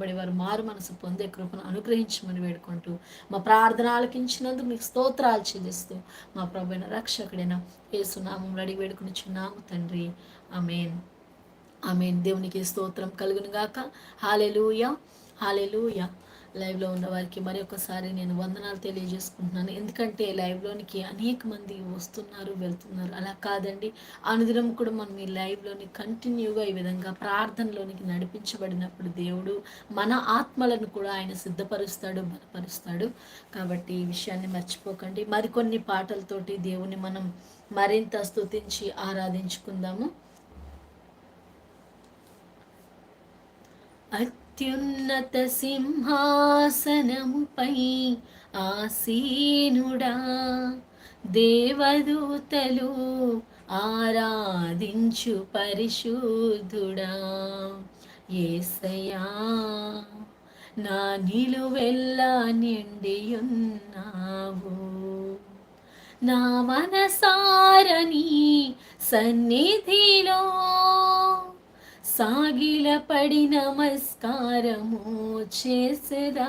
రక్షింపబడి వారు మారు మనసు పొందే కృపను అనుగ్రహించమని వేడుకుంటూ మా ప్రార్థన ఆలకించినందుకు మీకు స్తోత్రాలు చెల్లిస్తూ మా ప్రభుైన రక్షకుడైన ఏసునామం రెడీ వేడుకుని చున్నాము తండ్రి. ఆమెన్. ఆమెన్. దేవునికి స్తోత్రం కలుగును గాక. హాలెలూయ. హాలెలూయ. లైవ్లో ఉన్న వారికి మరొకసారి నేను వందనాలు తెలియజేసుకుంటున్నాను. ఎందుకంటే లైవ్లోనికి అనేక మంది వస్తున్నారు వెళ్తున్నారు. అలా కాదండి. అనుదినం కూడా మనం ఈ లైవ్లోని కంటిన్యూగా ఈ విధంగా ప్రార్థనలోనికి నడిపించబడినప్పుడు దేవుడు మన ఆత్మలను కూడా ఆయన సిద్ధపరుస్తాడు బలపరుస్తాడు. కాబట్టి ఈ విషయాన్ని మర్చిపోకండి. మరికొన్ని పాటలతోటి దేవుని మనం మరింత స్తుతించి ఆరాధించుకుందాము. అత్యున్నత సింహాసనముపై ఆసీనుడా. దేవదూతలు ఆరాధించు పరిశుద్ధుడా. ఏసయా నా నిలువెల్లా నిండియున్నావు. నా మనసారని సన్నిధిలో సాగిలపడి నమస్కారము చేసదా?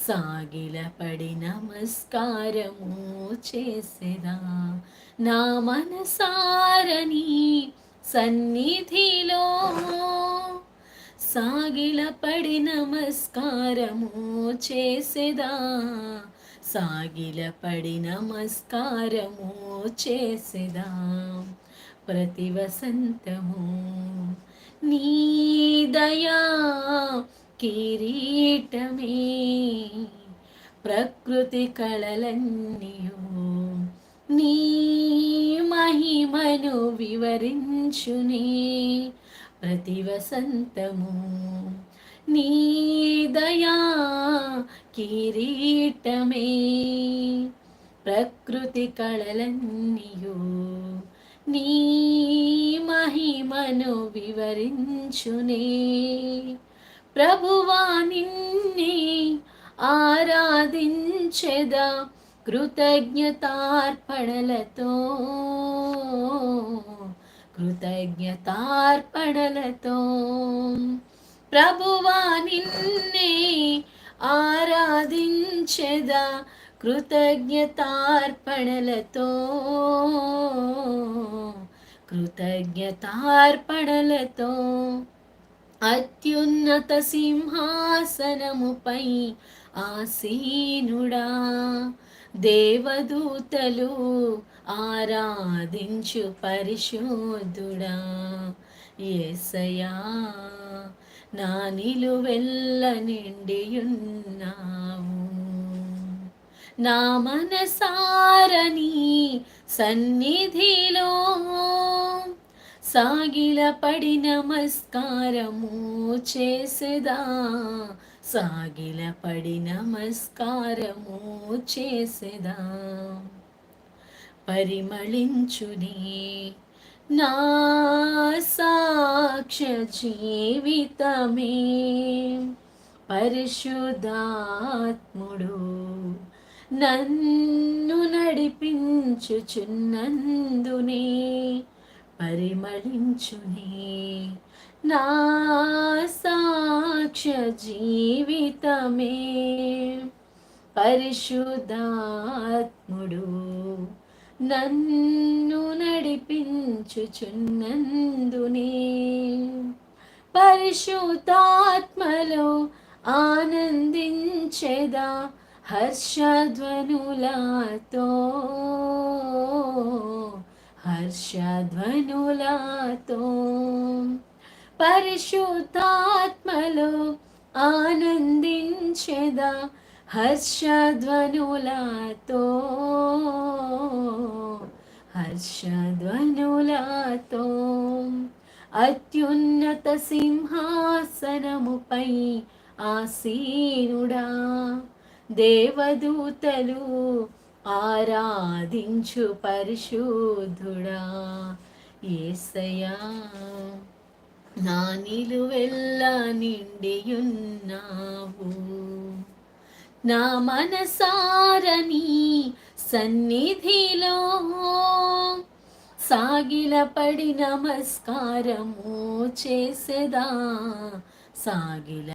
సాగిలపడి నమస్కారము చేసరా నా మనసారని సన్నిధిలో సాగిలపడి నమస్కారము చేసెదా? సాగిలపడి నమస్కారము చేసెదా? ప్రతి వసంతము నీ దయా కిరీటమే. ప్రకృతి కళలన్నీయు నీ మహిమను వివరించునే. ప్రతి వసంతము నీ దయా కిరీటమే. ప్రకృతి కళలన్నీయు నీ మహిమను వివరించునే. ప్రభువా నిన్నే ఆరాధించెదా కృతజ్ఞతార్పణలతో. కృతజ్ఞతార్పణలతో. ప్రభువా నిన్నే ఆరాధించెదా కృతజ్ఞతార్పణలతో కృతజ్ఞతార్పణలతో అత్యున్నత సింహాసనముపై ఆసీనుడా. దేవదూతలు ఆరాధించు పరిశోధుడా ఏసయా నా నిలువెల్ల నిండియున్నావు. నా మనసారని సన్నిధిలో సాగిల పడి నమస్కారము చేసేదా? సాగిల పడి నమస్కారము చేసేదా? పరిమళించుని నా సాక్ష జీవితమే పరిశుద్ధాత్ముడు. నన్ను నడిపించుచున్నందునే పరిమళించునే. నా సాక్ష జీవితమే పరిశుద్ధాత్ముడు. నన్ను నడిపించుచున్నందునే పరిశుద్ధాత్మలో ఆనందించెదా హర్షధ్వనులాతో హర్షధ్వనులాతో పరిశుద్ధాత్మలో ఆనందించెదా హర్షధ్వనులాతో హర్షధ్వనులాతో. అత్యున్నత సింహాసనముపై ఆసీనుడా. దేవదూతలు ఆరాధించు పరిశుద్ధుడా. ఏసయా నా నిలువెల్ల నిండియున్నావు. నా మనసారని సన్నిధిలో సాగిలపడి నమస్కారము చేసేదా. సాగిల